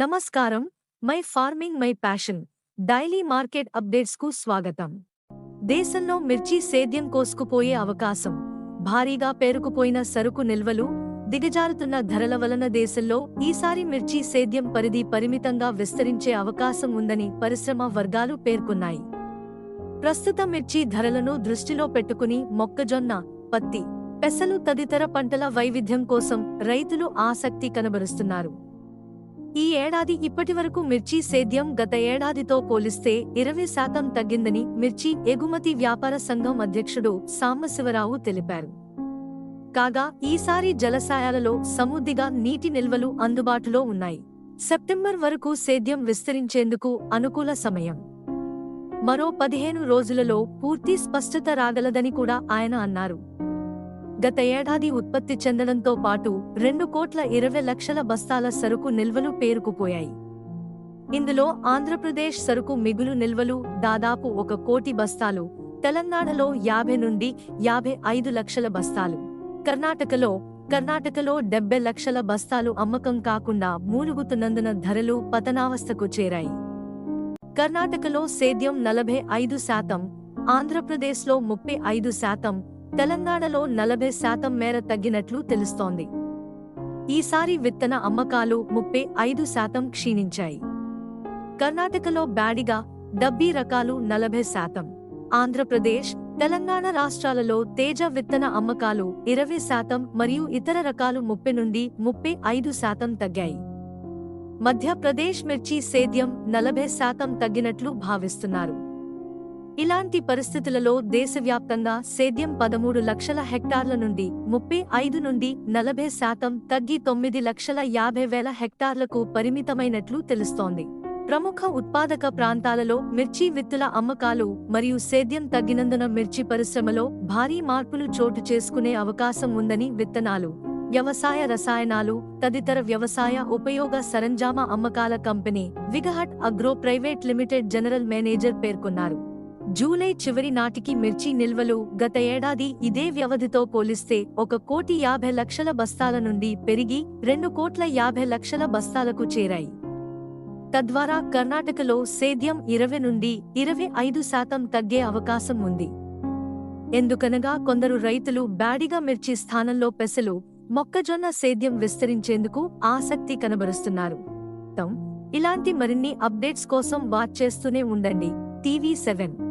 నమస్కారం. My farming my passion. Daily market అప్డేట్స్కు స్వాగతం. దేశంలో మిర్చి సేద్యం కోసుకుపోయే అవకాశం. భారీగా పేరుకుపోయిన సరుకు నిల్వలు దిగజారుతున్న ధరల వలన దేశంలో ఈసారి మిర్చి సేద్యం పరిధి పరిమితంగా విస్తరించే అవకాశం ఉందని పరిశ్రమ వర్గాలు పేర్కొన్నాయి. ప్రస్తుత మిర్చి ధరలను దృష్టిలో పెట్టుకుని మొక్కజొన్న పత్తి పెసలు తదితర పంటల వైవిధ్యం కోసం రైతులు ఆసక్తి కనబరుస్తున్నారు. ఈ ఏడాది ఇప్పటివరకు మిర్చి సేద్యం గత ఏడాదితో పోలిస్తే ఇరవై శాతం తగ్గిందని మిర్చి ఎగుమతి వ్యాపార సంఘం అధ్యక్షుడు సాంబశివరావు తెలిపారు. కాగా ఈసారి జలాశయాలలో సమృద్ధిగా నీటి నిల్వలు అందుబాటులో ఉన్నాయి. సెప్టెంబర్ వరకు సేద్యం విస్తరించేందుకు అనుకూల సమయం. మరో పదిహేను రోజులలో పూర్తి స్పష్టత రాగలదని కూడా ఆయన అన్నారు. గత ఏడాది ఉత్పత్తి చెందడంతో పాటు రెండు కోట్ల ఇరవై లక్షల బస్తాల సరుకు నిల్వలు పేరుకుపోయాయి. ఇందులో ఆంధ్రప్రదేశ్ సరుకు మిగులు నిల్వలు దాదాపు ఒక కోటి బస్తాలు తెలంగాణలో యాభై నుండి యాభై ఐదు లక్షల బస్తాలు కర్ణాటకలో కర్ణాటకలో డెబ్బై లక్షల బస్తాలు అమ్మకం కాకుండా మూలుగుతున్నందున ధరలు పతనావస్థకు చేరాయి. కర్ణాటకలో సేద్యం నలభై ఐదు శాతం ఆంధ్రప్రదేశ్లో ముప్పై ఐదు శాతం తెలంగాణలో నలభై శాతం మేర తగ్గినట్లు తెలుస్తోంది. ఈసారి విత్తన అమ్మకాలు ముప్పై ఐదు శాతం క్షీణించాయి. కర్ణాటకలో బ్యాడిగా డబ్బీ రకాలు నలభై శాతం. ఆంధ్రప్రదేశ్ తెలంగాణ రాష్ట్రాలలో తేజ విత్తన అమ్మకాలు ఇరవై శాతం మరియు ఇతర రకాలు ముప్పై నుండి ముప్పై ఐదు శాతం తగ్గాయి. మధ్యప్రదేశ్ మిర్చి సేద్యం నలభై శాతం తగ్గినట్లు భావిస్తున్నారు. ఇలాంటి పరిస్థితులలో దేశవ్యాప్తంగా సేద్యం పదమూడు లక్షల హెక్టార్ల నుండి ముప్పై ఐదు నుండి నలభై శాతం తగ్గి తొమ్మిది లక్షల యాభై వేల హెక్టార్లకు పరిమితమైనట్లు తెలుస్తోంది. ప్రముఖ ఉత్పాదక ప్రాంతాలలో మిర్చి విత్తుల అమ్మకాలు మరియు సేద్యం తగ్గినందున మిర్చి పరిశ్రమలో భారీ మార్పులు చోటు చేసుకునే అవకాశం ఉందని విత్తనాలు వ్యవసాయ రసాయనాలు తదితర వ్యవసాయ ఉపయోగ సరంజామా అమ్మకాల company విగహట్ agro private limited general manager పేర్కొన్నారు. జూలై చివరి నాటికి మిర్చి నిల్వలు గత ఏడాది ఇదే వ్యవధితో పోలిస్తే ఒక కోటి యాభై లక్షల బస్తాల నుండి పెరిగి రెండు కోట్ల యాభై లక్షల బస్తాలకు చేరాయి. తద్వారా కర్ణాటకలో సేద్యం ఇరవై నుండి ఇరవై ఐదు శాతం తగ్గే అవకాశం ఉంది. ఎందుకనగా కొందరు రైతులు బ్యాడిగా మిర్చి స్థానంలో పెసలు మొక్కజొన్న సేద్యం విస్తరించేందుకు ఆసక్తి కనబరుస్తున్నారు. ఇలాంటి మరిన్ని అప్డేట్స్ కోసం వాచ్ చేస్తూనే ఉండండి. TV seven.